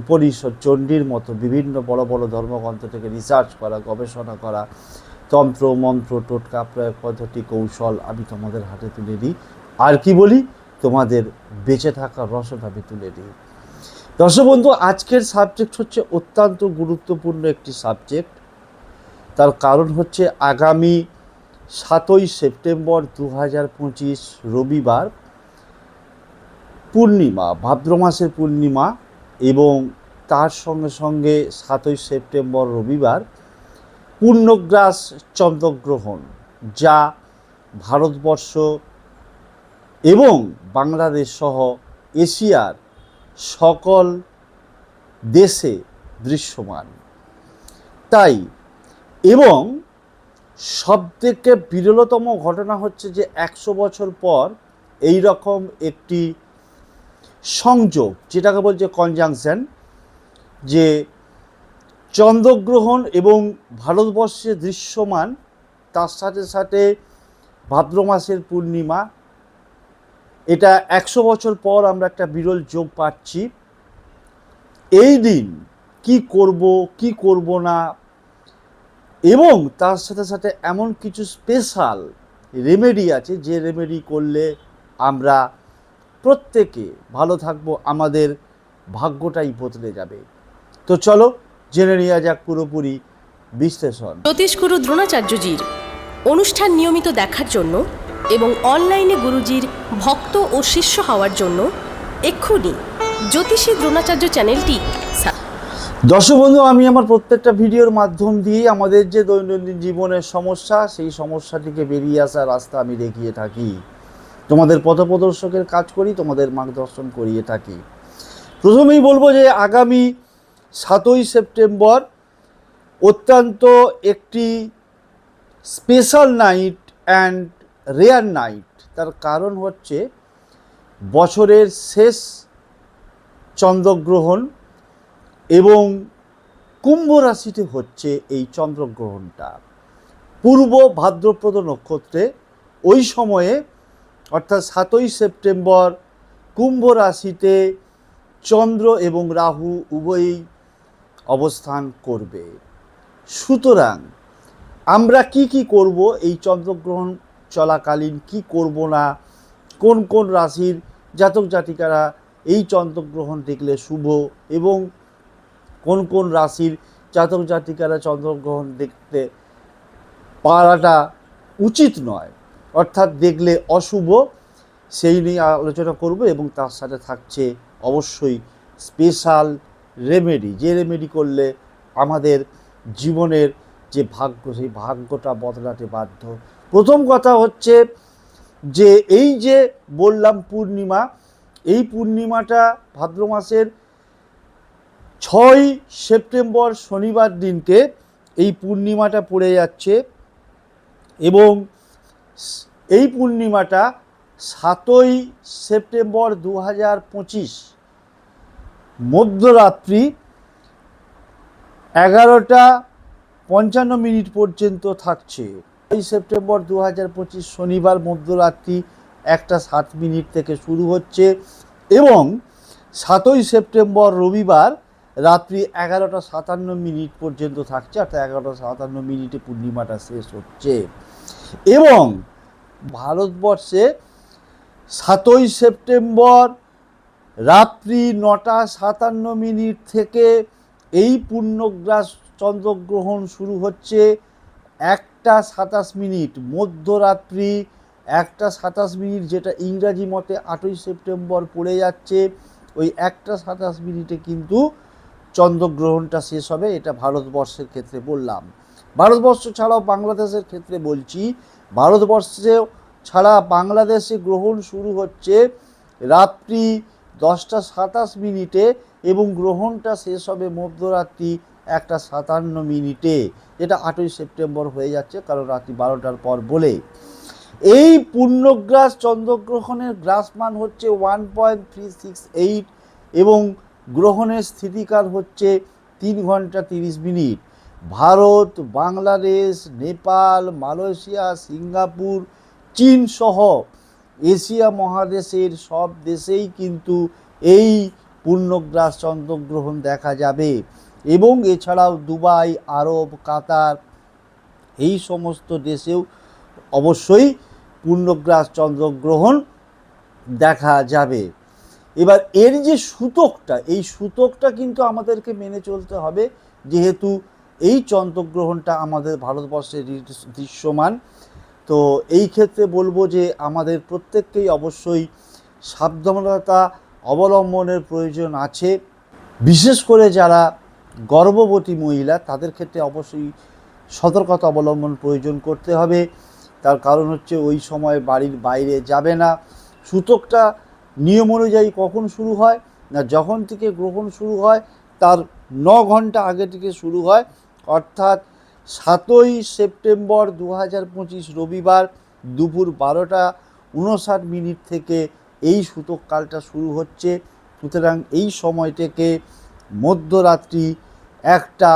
উপনিষদ চণ্ডীর মতো বিভিন্ন বড় বড় ধর্মগ্রন্থ থেকে রিসার্চ করা, গবেষণা করা, তন্ত্র, মন্ত্র, টোটকা প্রয়োগ পদ্ধতি, কৌশল আমি তোমাদের হাতে তুলে দিই। আর কি বলি? তোমাদের বেঁচে থাকার রসদ আমি তুলে দিই। দর্শক বন্ধু, আজকের সাবজেক্ট হচ্ছে অত্যন্ত গুরুত্বপূর্ণ একটি সাবজেক্ট তার কারণ হচ্ছে আগামী সাতই সেপ্টেম্বর দু হাজার পঁচিশ রবিবার পূর্ণিমা, ভাদ্র মাসের পূর্ণিমা। এবং তার সঙ্গে সঙ্গে সাতই সেপ্টেম্বর রবিবার পূর্ণগ্রাস চন্দ্রগ্রহণ, যা ভারতবর্ষ এবং বাংলাদেশ সহ এশিয়ার সকল দেশে দৃশ্যমান। তাই এবং সবথেকে বিরলতম ঘটনা হচ্ছে যে একশো বছর পর এই রকম একটি সংযোগ, যেটাকে বলছে কনজাংশন যে চন্দ্রগ্রহণ এবং ভারতবর্ষে দৃশ্যমান, তার সাথে সাথে ভাদ্র মাসের পূর্ণিমা, এটা একশো বছর পর আমরা একটা বিরল যোগ পাচ্ছি। এই দিন কি করব কি করব না, এবং তার সাথে সাথে এমন কিছু স্পেশাল রেমেডি আছে, যে রেমেডি করলে আমরা প্রত্যেকে ভালো থাকব আমাদের ভাগ্যটাই বদলে যাবে। তো চলো জেনে নেওয়া যাক পুরোপুরি বিশ্লেষণ। জ্যোতিষগুরু দ্রোণাচার্যজির অনুষ্ঠান নিয়মিত দেখার জন্য এবং অনলাইনে গুরুজির ভক্ত ও শিষ্য হওয়ার জন্য এক্ষুনি জ্যোতিষী দ্রোণাচার্য চ্যানেলটি দর্শক বন্ধু আমি আমার প্রত্যেকটা ভিডিওর মাধ্যম দিয়ে আমাদের যে দৈনন্দিন জীবনের সমস্যা সেই সমস্যাটিকে বেরিয়ে আসার রাস্তা আমি দেখিয়ে থাকি। তোমাদের পথপ্রদর্শকের কাজ করি, তোমাদের মার্গদর্শন করিয়ে থাকি। প্রথমেই বলব যে আগামী সাতই সেপ্টেম্বর অত্যন্ত একটি special night and rare night. তার কারণ হচ্ছে বছরের শেষ চন্দ্রগ্রহণ এবং কুম্ভ রাশিতে হচ্ছে এই চন্দ্রগ্রহণটা। পূর্ব ভাদ্রপ্রদ নক্ষত্রে ওই সময়ে অর্থাৎ সাতই সেপ্টেম্বর কুম্ভ রাশিতে চন্দ্র এবং রাহু উভয়ই অবস্থান করবে। সুতরাং আমরা কি কি করব? এই চন্দ্রগ্রহণ চলাকালীন কি করব না? কোন কোন রাশির জাতক জাতিকারা এই চন্দ্রগ্রহণ দেখলে শুভ এবং কোন কোন রাশির জাতক জাতিকারা চন্দ্রগ্রহণ দেখতে পারাটা উচিত নয়? অর্থাৎ দেখলে অশুভ, সেই নিয়ে আলোচনা করব এবং তার সাথে থাকছে অবশ্যই স্পেশাল রেমেডি যে রেমেডি করলে আমাদের জীবনের যে ভাগ্য, সেই ভাগ্যটা বদলাতে বাধ্য। প্রথম কথা হচ্ছে যে, এই যে বললাম পূর্ণিমা, এই পূর্ণিমাটা ভাদ্র মাসের ছয় সেপ্টেম্বর শনিবার দিনকে এই পূর্ণিমাটা পড়ে যাচ্ছে এবং এই পূর্ণিমাটা সাতই সেপ্টেম্বর দু হাজার পঁচিশ, মধ্যরাত্রি এগারোটা পঞ্চান্ন মিনিট পর্যন্ত থাকছে। এই সেপ্টেম্বর দু হাজার পঁচিশ শনিবার মধ্যরাত্রি একটা সাত মিনিট থেকে শুরু হচ্ছে এবং সাতই সেপ্টেম্বর রবিবার রাত্রি এগারোটা সাতান্ন মিনিট পর্যন্ত থাকছে, অর্থাৎ এগারোটা সাতান্ন মিনিটে পূর্ণিমাটা শেষ হচ্ছে। এবং ভারতবর্ষে সাতই সেপ্টেম্বর রাত্রি নটা সাতান্ন মিনিট থেকে এই পূর্ণগ্রাস চন্দ্রগ্রহণ শুরু হচ্ছে একটা সাতাশ মিনিট, মধ্যরাত্রি একটা সাতাশ মিনিট যেটা ইংরাজি মতে আটই সেপ্টেম্বর পড়ে যাচ্ছে, ওই একটা সাতাশ মিনিটে কিন্তু চন্দ্রগ্রহণটা শেষ হবে, এটা ভারতবর্ষের ক্ষেত্রে বললাম। ভারতবর্ষ ছাড়াও বাংলাদেশের ক্ষেত্রে বলছি ভারতবর্ষে ছাড়া বাংলাদেশে গ্রহণ শুরু হচ্ছে রাত্রি দশটা সাতাশ মিনিটে এবং গ্রহণটা শেষ হবে মধ্যরাত্রি একটা সাতান্ন মিনিটে। যেটা আটই সেপ্টেম্বর হয়ে যাচ্ছে, কারণ রাত্রি বারোটার পর বলে। এই পূর্ণগ্রাস চন্দ্রগ্রহণের গ্রাসমান হচ্ছে one point three six eight এবং গ্রহণের স্থিতিকাল হচ্ছে তিন ঘণ্টা তিরিশ minute. Bharat, Bangladesh, Nepal, Malaysia, Singapore, চীন সহ এশিয়া মহাদেশের সব দেশেই কিন্তু এই পূর্ণগ্রাস চন্দ্রগ্রহণ দেখা যাবে। এবং এছাড়াও দুবাই, আরব, কাতার এই সমস্ত দেশেও অবশ্যই পূর্ণগ্রাস চন্দ্রগ্রহণ দেখা যাবে। এবার এর যে সূতকটা, এই সূতকটা কিন্তু আমাদেরকে মেনে চলতে হবে, যেহেতু এই চন্দ্রগ্রহণটা আমাদের ভারতবর্ষে দৃশ্যমান। তো এই ক্ষেত্রে বলব যে আমাদের প্রত্যেককেই অবশ্যই সাবধানতা অবলম্বনের প্রয়োজন আছে। বিশেষ করে যারা গর্ভবতী মহিলা, তাদের ক্ষেত্রে অবশ্যই সতর্কতা অবলম্বন প্রয়োজন করতে হবে। তার কারণ হচ্ছে ওই সময় বাড়ির বাইরে যাবে না। সূতকটা নিয়ম অনুযায়ী কখন শুরু হয়? না যখন থেকে গ্রহণ শুরু হয়, তার ন ঘণ্টা আগে থেকে শুরু হয়। অর্থাৎ সাতই সেপ্টেম্বর দু হাজার পঁচিশ রবিবার দুপুর বারোটা উনষাট মিনিট থেকে এই সূতককালটা শুরু হচ্ছে। সুতরাং এই সময় থেকে মধ্যরাত্রি একটা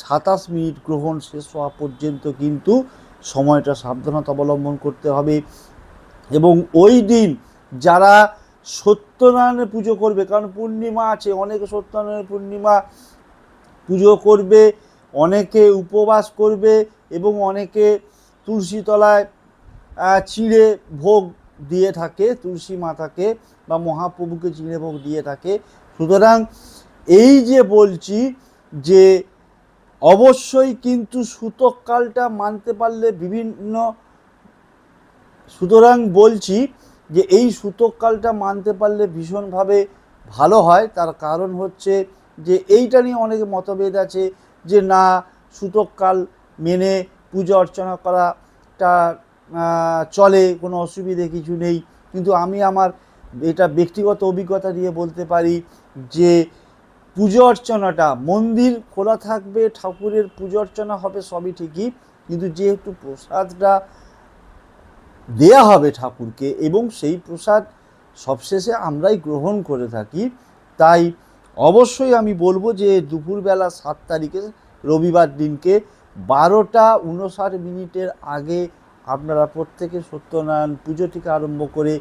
সাতাশ মিনিট গ্রহণ শেষ হওয়া পর্যন্ত কিন্তু সময়টা সাবধানতা অবলম্বন করতে হবে এবং ওই দিন যারা সত্যনারায়ণের পুজো করবে, কারণ পূর্ণিমা আছে, অনেকে সত্যনারায়ণের পূর্ণিমা পুজো করবে অনেকে উপবাস করবে এবং অনেকে তুলসী তলায় আহ, চিড়ে ভোগ দিয়ে থাকে তুলসী মাতাকে বা মহাপ্রভুকে চিড়ে ভোগ দিয়ে থাকে। সুতরাং এই যে বলছি যে অবশ্যই কিন্তু সূতককালটা মানতে পারলে বিভিন্ন সুতরাং বলছি যে এই সূতককালটা মানতে পারলে ভীষণভাবে ভালো হয়। তার কারণ হচ্ছে যে এইটা নিয়ে অনেক মতভেদ আছে। যে না সূতককাল মেনে পুজো অর্চনা করাটা চলে, কোনো অসুবিধে কিছু নেই। কিন্তু আমি আমার এটা ব্যক্তিগত অভিজ্ঞতা দিয়ে বলতে পারি যে, পুজো অর্চনাটা মন্দির খোলা থাকবে, ঠাকুরের পুজো অর্চনা হবে সবই ঠিকই, কিন্তু যেহেতু প্রসাদটা দেয়া হবে ঠাকুরকে এবং সেই প্রসাদ সবশেষে আমরাই গ্রহণ করে থাকি, তাই অবশ্যই আমি বলব যে দুপুরবেলা সাত তারিখে রবিবার দিনকে বারোটা উনষাট মিনিটের আগে আপনারা প্রত্যেকে সত্যনারায়ণ পুজো থেকে আরম্ভ করে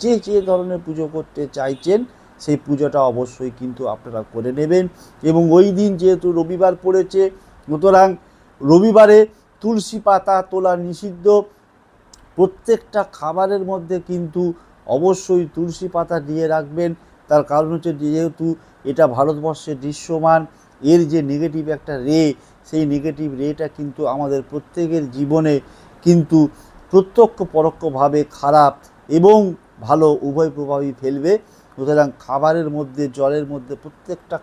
যে যে ধরনের পুজো করতে চাইছেন, সেই পুজোটা অবশ্যই কিন্তু আপনারা করে নেবেন। এবং ওই দিন যেহেতু রবিবার পড়েছে, সুতরাং রবিবারে তুলসী পাতা তোলা নিষিদ্ধ। প্রত্যেকটা খাবারের মধ্যে কিন্তু অবশ্যই তুলসী পাতা দিয়ে রাখবেন। তার কারণ হচ্ছে যেহেতু এটা ভারতবর্ষে দৃশ্যমান, এর যে নেগেটিভ একটা রে সেই নেগেটিভ রেটা কিন্তু আমাদের প্রত্যেকের জীবনে কিন্তু প্রত্যক্ষ পরোক্ষভাবে খারাপ এবং ভালো উভয় প্রভাবই ফেলবে। সুতরাং খাবারের মধ্যে, জলের মধ্যে প্রত্যেকটা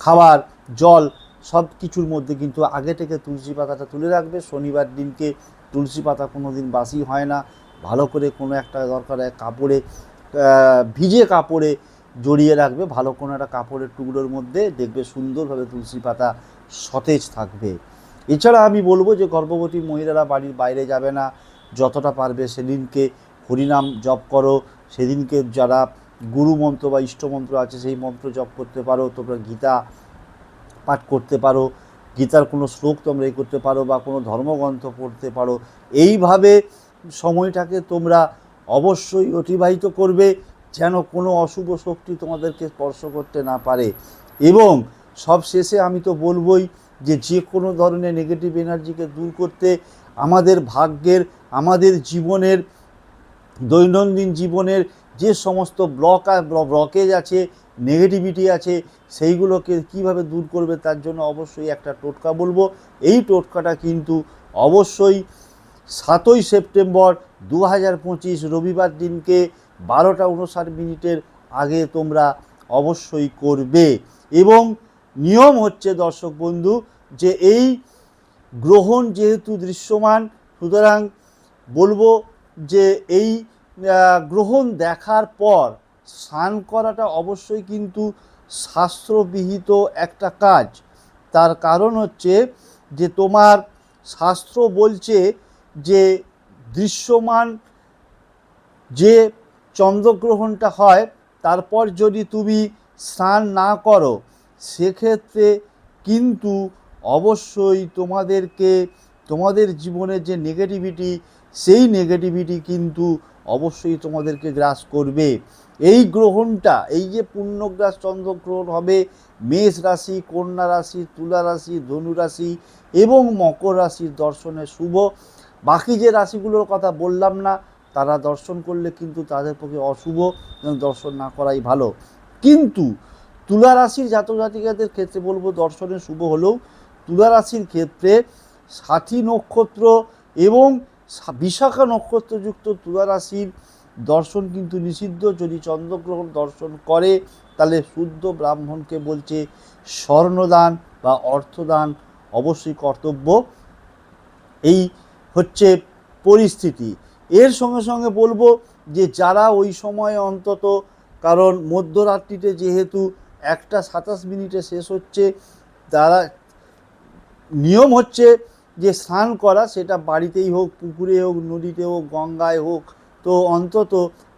খাবার, জল সব কিছুর মধ্যে কিন্তু আগে থেকে তুলসী পাতাটা তুলে রাখবে। শনিবার দিনকে তুলসী পাতা কোনো দিন বাসি হয় না। ভালো করে কোনো একটা দরকার হয় কাপড়ে ভিজে কাপড়ে জড়িয়ে রাখবে, ভালো কোনো একটা কাপড়ের টুকরোর মধ্যে দেখবে সুন্দরভাবে তুলসী পাতা সতেজ থাকবে। এছাড়া আমি বলব যে গর্ভবতী মহিলারা বাড়ির বাইরে যাবে না, যতটা পারবে সেদিনকে হরিনাম জপ করো, সেদিনকে যারা গুরু মন্ত্র বা ইষ্ট মন্ত্র আছে সেই মন্ত্র জপ করতে পারো, তোমরা গীতা পাঠ করতে পারো, গীতার কোনো শ্লোক তোমরা এই করতে পারো বা কোনো ধর্মগ্রন্থ পড়তে পারো। এইভাবে সময়টাকে তোমরা অবশ্যই অতিবাহিত করবে। যেন কোনো অশুভ শক্তি তোমাদেরকে স্পর্শ করতে না পারে। এবং সব শেষে আমি তো বলবই যে যে কোনো ধরনের নেগেটিভ এনার্জিকে দূর করতে আমাদের ভাগ্যের, আমাদের জীবনের, দৈনন্দিন জীবনের যে সমস্ত ব্লক ব্লকেজ আছে নেগেটিভিটি আছে, সেইগুলোকে কীভাবে দূর করবে তার জন্য অবশ্যই একটা টোটকা বলব। এই টোটকাটা কিন্তু অবশ্যই সাতই সেপ্টেম্বর দু হাজার পঁচিশ রবিবার দিনকে বারোটা উনষাট মিনিটের আগে তোমরা অবশ্যই করবে। এবং নিয়ম হচ্ছে, দর্শক বন্ধু, যে এই গ্রহণ যেহেতু দৃশ্যমান, সুতরাং বলব যে এই গ্রহণ দেখার পর স্নান করাটা অবশ্যই কিন্তু শাস্ত্রবিহিত একটা কাজ। তার কারণ হচ্ছে যে তোমার শাস্ত্র বলছে যে দৃশ্যমান যে চন্দ্রগ্রহণটা হয়, তারপর যদি তুমি স্নান না করো, সেক্ষেত্রে কিন্তু অবশ্যই তোমাদেরকে, তোমাদের জীবনের যে নেগেটিভিটি সেই নেগেটিভিটি কিন্তু অবশ্যই তোমাদেরকে গ্রাস করবে। এই গ্রহণটা, এই যে পূর্ণগ্রাস চন্দ্রগ্রহণ হবে, মেষ রাশি, কন্যা রাশি, তুলা রাশি, ধনু রাশি এবং মকর রাশির দর্শনে শুভ। বাকি যে রাশিগুলোর কথা বললাম না তারা দর্শন করলে কিন্তু তাদের পক্ষে অশুভ দর্শন না করাই ভালো। কিন্তু তুলা রাশির জাতক জাতিকাদের ক্ষেত্রে বলব দর্শনে শুভ হলেও তুলা রাশির ক্ষেত্রে সাথী নক্ষত্র এবং বিশাখা নক্ষত্রযুক্ত তুলা রাশির দর্শন কিন্তু নিষিদ্ধ। যদি চন্দ্রগ্রহণ দর্শন করে, তাহলে শুদ্ধ ব্রাহ্মণকে বলছে স্বর্ণদান বা অর্থদান অবশ্যই কর্তব্য। এই হচ্ছে পরিস্থিতি। এর সঙ্গে সঙ্গে বলব যে যারা ওই সময়ে অন্তত, কারণ মধ্যরাত্রিতে যেহেতু একটা সাতাশ মিনিটে শেষ হচ্ছে, তারা নিয়ম হচ্ছে যে স্নান করা, সেটা বাড়িতেই হোক, পুকুরে হোক, নদীতে হোক, গঙ্গায় হোক, তো অন্তত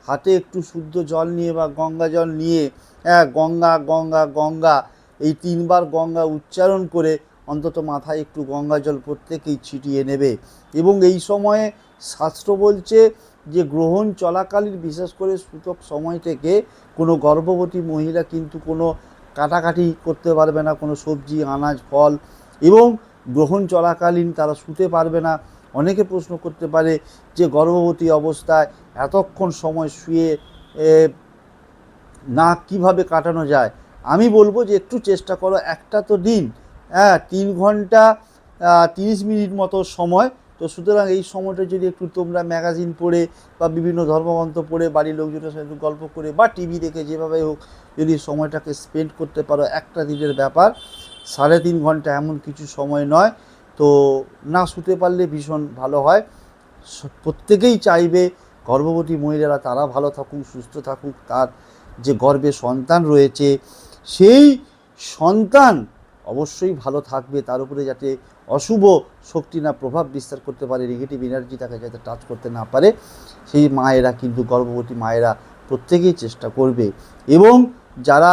হাতে একটু শুদ্ধ জল নিয়ে বা গঙ্গা জল নিয়ে হ্যাঁ গঙ্গা গঙ্গা গঙ্গা, এই তিনবার গঙ্গা উচ্চারণ করে অন্তত মাথায় একটু গঙ্গা জল প্রত্যেকেই ছিটিয়ে নেবে। এবং এই সময়ে শাস্ত্র বলছে যে গ্রহণ চলাকালীন বিশেষ করে সূচক সময় থেকে কোনো গর্ভবতী মহিলা কিন্তু কোনো কাটাকাটি করতে পারবে না, কোনো সবজি, আনাজ, ফল এবং গ্রহণ চলাকালীন তারা শুতে পারবে না। অনেকে প্রশ্ন করতে পারে যে গর্ভবতী অবস্থায় এতক্ষণ সময় শুয়ে না কীভাবে কাটানো যায়? আমি বলব যে একটু চেষ্টা করো, একটা তো দিন হ্যাঁ তিন ঘণ্টা তিরিশ মিনিট মতো সময় তো সুতরাং এই সময়টা যদি একটু তোমরা ম্যাগাজিন পড়ে বা বিভিন্ন ধর্মগ্রন্থ পড়ে, বাড়ির লোকজনের সাথে একটু গল্প করে বা টিভি দেখে যেভাবে হোক যদি সময়টাকে স্পেন্ড করতে পারো, একটা দিনের ব্যাপার। সাড়ে তিন ঘণ্টা এমন কিছু সময় নয়। তো না শুতে পারলে ভীষণ ভালো হয়। প্রত্যেকেই চাইবে গর্ভবতী মহিলারা তারা ভালো থাকুক, সুস্থ থাকুক, তার যে গর্বে সন্তান রয়েছে, সেই সন্তান অবশ্যই ভালো থাকবে। তার উপরে যাতে অশুভ শক্তি না প্রভাব বিস্তার করতে পারে নেগেটিভ এনার্জি তাকে যাতে টাচ করতে না পারে, সেই মায়েরা কিন্তু, গর্ভবতী মায়েরা প্রত্যেকেই চেষ্টা করবে। এবং যারা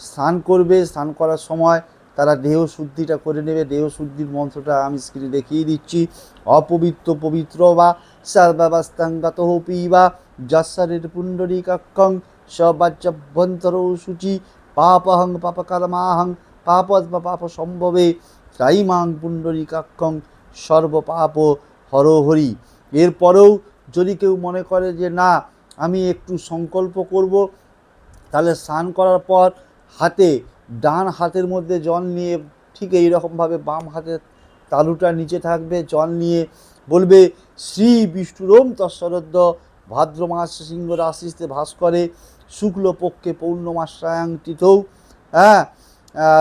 স্নান করবে, স্নান করার সময় তারা দেহ শুদ্ধিটা করে নেবে। দেহ শুদ্ধির মন্ত্রটা আমি স্ক্রিনে দেখিয়ে দিচ্ছি। অপবিত্র পবিত্র বা সর্বাবস্থাঙ্গত পিবা যশ্বরের পুণ্ডরীকাক্ষং সবাচ্যভ্যন্তর শুচি পাপহং পাপকর্মাহং পাপদ বা পাপ সম্ভবে ত্রাইমাং পুণ্ডরীকাক্ষং সর্বপাপ হরহরি এরপরেও যদি কেউ মনে করে যে, না, আমি একটু সংকল্প করব, তাহলে স্নান করার পর হাতে, ডান হাতের মধ্যে জল নিয়ে ঠিক এই রকমভাবে বাম হাতের তালুটা নিচে থাকবে, জল নিয়ে বলবে, শ্রী বিষ্ণুরোম তৎসরদ্দ ভাদ্র মাস সিংহ রাশিতে ভাস করে, শুক্লপক্ষে পৌর্ণমাশ্রায়াং তিথৌ হ্যাঁ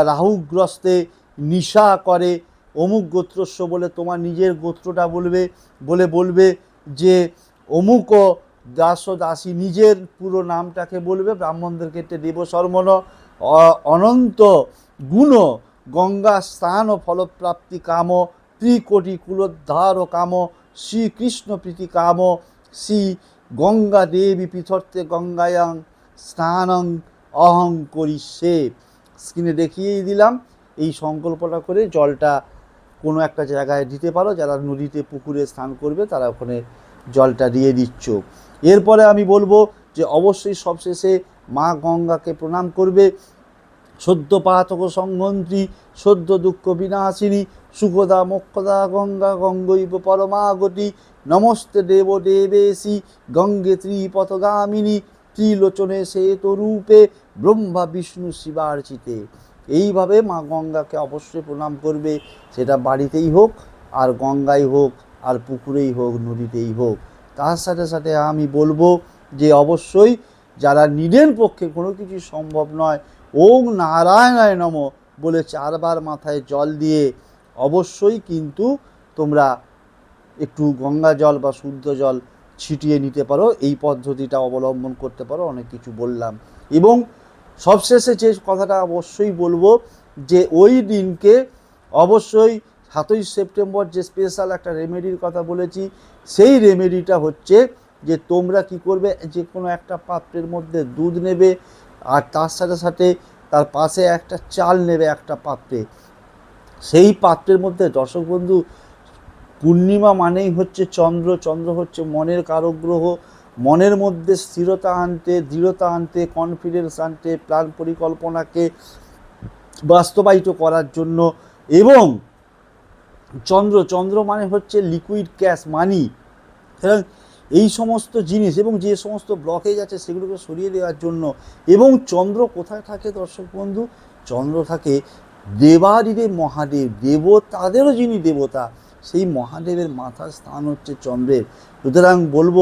রাহুগ্রস্তে নিশা করে, অমুক গোত্রস্য বলে তোমার নিজের গোত্রটা বলবে, বলে বলবে যে অমুক দাস দাসী নিজের পুরো নামটাকে বলবে, ব্রাহ্মণদের ক্ষেত্রে দেবশর্মণ, অ- অনন্ত গুণ, গঙ্গা স্থান ও ফলপ্রাপ্তি কাম, ত্রিকোটি কুলোদ্ধার ও কাম, শ্রীকৃষ্ণ প্রীতি কাম, শ্রী গঙ্গা দেবী পৃথর্তে গঙ্গায়াং স্নানং অহং করি সে স্ক্রিনে দেখিয়েই দিলাম এই সংকল্পটা করে জলটা কোনো একটা জায়গায় দিতে পারো, যারা নদীতে, পুকুরে স্নান করবে তারা ওখানে জলটা দিয়ে দিচ্ছ। এরপরে আমি বলব যে অবশ্যই সবশেষে মা গঙ্গাকে প্রণাম করবে। সদ্য পাতক সংহন্ত্রী সদ্য দুঃখ বিনাশিনী, সুখদা মোক্ষদা গঙ্গা গঙ্গৈব পরমাগতি, নমস্তে দেব দেবেশি, গঙ্গে ত্রিপথগামিনী, ত্রিলোচনে শ্বেতরূপে ব্রহ্মা বিষ্ণু শিবার্চিতে। এইভাবে মা গঙ্গাকে অবশ্যই প্রণাম করবে। সেটা বাড়িতেই হোক, আর গঙ্গায় হোক, আর পুকুরেই হোক, নদীতেই হোক। তার সাথে সাথে আমি বলব যে অবশ্যই যারা নিজের পক্ষে কোনো কিছু সম্ভব নয় ওং নারায়ণায় নম বলে চারবার মাথায় জল দিয়ে অবশ্যই কিন্তু তোমরা একটু গঙ্গা জল বা শুদ্ধ জল ছিটিয়ে নিতে পারো। এই পদ্ধতিটা অবলম্বন করতে পারো, অনেক কিছু বললাম। এবং সবশেষে যে কথাটা অবশ্যই বলব যে ওই দিনকে অবশ্যই সাতই সেপ্টেম্বর যে স্পেশাল একটা রেমেডির কথা বলেছি, সেই রেমেডিটা হচ্ছে যে তোমরা কি করবে, যে কোনো একটা পাত্রের মধ্যে দুধ নেবে আর তার সাথে সাথে তার পাশে একটা চাল নেবে একটা পাত্রে। সেই পাত্রের মধ্যে দর্শক বন্ধু, পূর্ণিমা মানেই হচ্ছে চন্দ্র চন্দ্র হচ্ছে মনের কারক গ্রহ মনের মধ্যে স্থিরতা আনতে, দৃঢ়তা আনতে কনফিডেন্স আনতে, প্ল্যান পরিকল্পনাকে বাস্তবায়িত করার জন্য এবং চন্দ্র চন্দ্র মানে হচ্ছে লিকুইড ক্যাশ মানি সুতরাং এই সমস্ত জিনিস এবং যে সমস্ত ব্লকেজ আছে সেগুলোকে সরিয়ে দেওয়ার জন্য এবং চন্দ্র কোথায় থাকে দর্শক বন্ধু? চন্দ্র থাকে দেবাদিদেব মহাদেব দেব তাদেরও যিনি দেবতা, সেই মহাদেবের মাথার স্থান হচ্ছে চন্দ্রের। সুতরাং বলব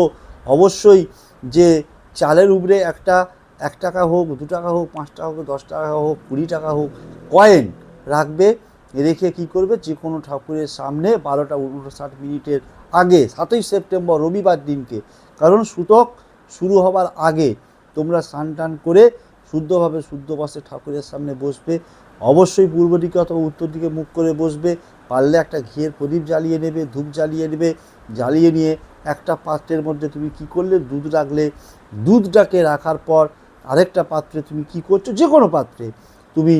অবশ্যই যে চালের উপরে একটা এক টাকা হোক, দু টাকা হোক, পাঁচ টাকা হোক, দশ টাকা হোক, কুড়ি টাকা হোক, কয়েন রাখবে, রেখে কি করবে? যে কোনো ঠাকুরের সামনে বারোটা উনষাট মিনিটের আগে, সাতই সেপ্টেম্বর রবিবার দিনকে, কারণ সূতক শুরু হবার আগে তোমরা স্নান টান করে শুদ্ধভাবে শুদ্ধ বসে ঠাকুরের সামনে বসবে। অবশ্যই পূর্ব দিকে অথবা উত্তর দিকে মুখ করে বসবে। পারলে একটা ঘিয়ের প্রদীপ জ্বালিয়ে নেবে, ধূপ জ্বালিয়ে নেবে, জ্বালিয়ে নিয়ে একটা পাত্রের মধ্যে তুমি কি করলে? দুধ রাখলে। দুধটাকে রাখার পর আরেকটা পাত্রে তুমি কি করছ? যে কোনো পাত্রে। তুমি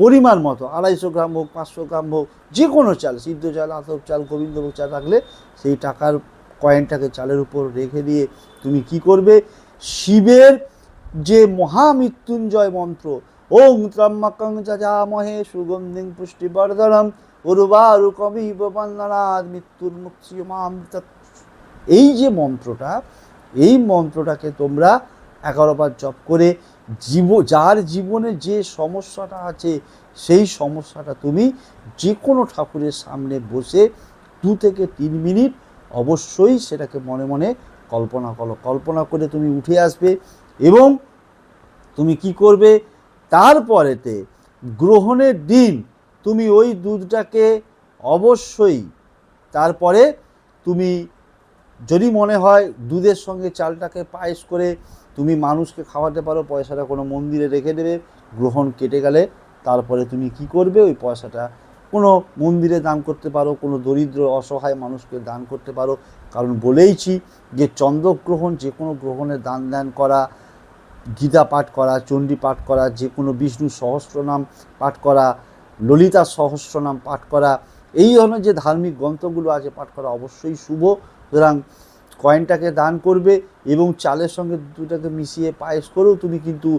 পরিমাণ মতো, আড়াইশো গ্রাম হোক, পাঁচশো গ্রাম হোক যে কোনো চাল, সিদ্ধ চাল, আতপ চাল, গোবিন্দভোগ চাল রাখলে সেই টাকার কয়েনটাকে চালের উপর রেখে দিয়ে তুমি কি করবে? শিবের যে মহামৃত্যুঞ্জয় মন্ত্র, ওং ত্রম্মাকং যা মহে সুগন্ধিং পুষ্টিবর্ধনম মৃত্যুর এই যে মন্ত্রটা, এই মন্ত্রটাকে তোমরা এগারোবার জপ করে জীব, যার জীবনে যে সমস্যাটা আছে, সেই সমস্যাটা তুমি যে কোনো ঠাকুরের সামনে বসে দু থেকে তিন মিনিট অবশ্যই সেটাকে মনে মনে কল্পনা করো। কল্পনা করে তুমি উঠে আসবে এবং তুমি কি করবে? তারপরেতে গ্রহণের দিন তুমি ওই দুধটাকে অবশ্যই তারপরে তুমি যদি মনে হয় দুধের সঙ্গে চালটাকে পায়েস করে তুমি মানুষকে খাওয়াতে পারো, পয়সাটা কোনো মন্দিরে রেখে দেবে, গ্রহণ কেটে গেলে তারপরে তুমি কি করবে? ওই পয়সাটা কোনো মন্দিরে দান করতে পারো, কোনো দরিদ্র অসহায় মানুষকে দান করতে পারো। কারণ বলেইছি যে চন্দ্রগ্রহণ যে কোনো গ্রহণে দান দান করা, গীতা পাঠ করা, চণ্ডী পাঠ করা, যে কোনো বিষ্ণু সহস্রনাম পাঠ করা ললিতা সহস্রনাম পাঠ করা, এই ধরনের যে ধার্মিক গ্রন্থগুলো আছে পাঠ করা অবশ্যই শুভ। সুতরাং কয়েনটাকে দান করবে এবং চালের সঙ্গে দুটাকে মিশিয়ে পায়েস করেও তুমি কিন্তু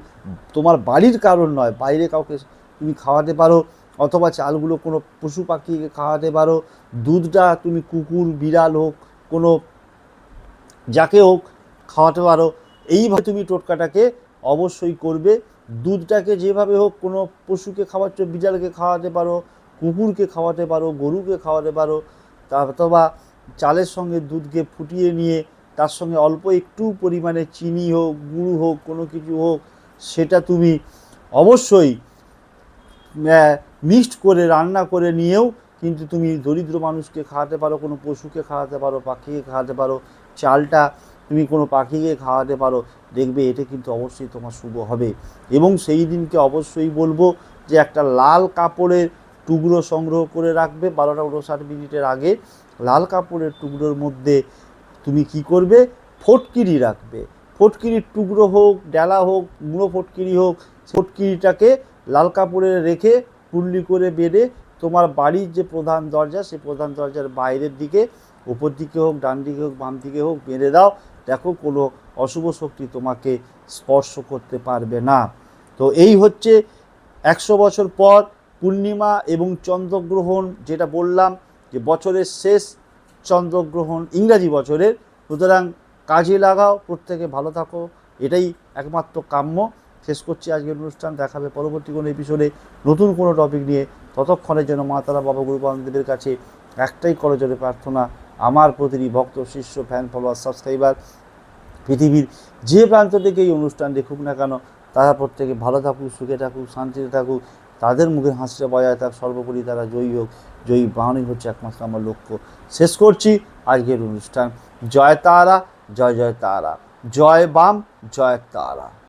তোমার বাড়ির কারণ নয়, বাইরে কাউকে তুমি খাওয়াতে পারো অথবা চালগুলো কোনো পশু পাখিকে খাওয়াতে পারো। দুধটা তুমি কুকুর, বিড়াল হোক, কোনো যাকে হোক খাওয়াতে পারো। এইভাবে তুমি টোটকাটাকে অবশ্যই করবে। দুধটাকে যেভাবে হোক কোনো পশুকে খাওয়াচ্ছ, বিড়ালকে খাওয়াতে পারো, কুকুরকে খাওয়াতে পারো, গরুকে খাওয়াতে পারো অথবা চালের সঙ্গে দুধকে ফুটিয়ে নিয়ে তার সঙ্গে অল্প একটু পরিমাণে চিনি হোক, গুঁড়ো হোক, কোনো কিছু হোক, সেটা তুমি অবশ্যই মিক্সড করে রান্না করে নিয়েও কিন্তু তুমি দরিদ্র মানুষকে খাওয়াতে পারো, কোনো পশুকে খাওয়াতে পারো, পাখিকে খাওয়াতে পারো, চালটা তুমি কোনো পাখিকে খাওয়াতে পারো, দেখবে এটা কিন্তু অবশ্যই তোমার শুভ হবে। এবং সেই দিনকে অবশ্যই বলব যে একটা লাল কাপড়ের টুকরো সংগ্রহ করে রাখবে, বারোটা উনষাট মিনিটের আগে। লাল কাপড়ের টুকরোর মধ্যে তুমি কি করবে? ফটকিরি রাখবে। ফটকিরির টুকরো হোক, ডালা হোক মুড়ো ফটকিরি হোক ফটকিরিটাকে লাল কাপড়ে রেখে পুল্লি করে বেঁধে তোমার বাড়ির যে প্রধান দরজা সেই প্রধান দরজার বাইরের দিকে, ওপর দিকে হোক, ডান দিকে হোক, বাম দিকে হোক, বেঁধে দাও। দেখো, কোনো অশুভ শক্তি তোমাকে স্পর্শ করতে পারবে না। তো এই হচ্ছে একশো বছর পর পূর্ণিমা এবং চন্দ্রগ্রহণ যেটা বললাম, যে বছরের শেষ চন্দ্রগ্রহণ, ইংরাজি বছরের। সুতরাং কাজে লাগাও, প্রত্যেকে ভালো থাকো। এটাই একমাত্র কাম্য। শেষ করছি আজকের অনুষ্ঠান, দেখাবে পরবর্তী কোনো এপিসোডে নতুন কোনো টপিক নিয়ে। ততক্ষণের জন্য মা তারা, বাবা গুরু বান্ধবের কাছে একটাই করজোরে প্রার্থনা, আমার প্রতিটি ভক্ত, শিষ্য ফ্যান ফলোয়ার সাবস্ক্রাইবার পৃথিবীর যে প্রান্ত থেকে এই অনুষ্ঠান দেখুক না কেন, তারা প্রত্যেকে ভালো থাকুক, সুখে থাকুক, শান্তিতে থাকুক, তাদের মুখে হাসিটা বজায় থাক, সর্বোপরি তারা জয়ী হোক, জয়ী বাহনই হচ্ছে একমাত্র আমার লক্ষ্য। শেষ করছি আজকের অনুষ্ঠান। জয় তারা, জয় জয় তারা। জয় বাম, জয় তারা।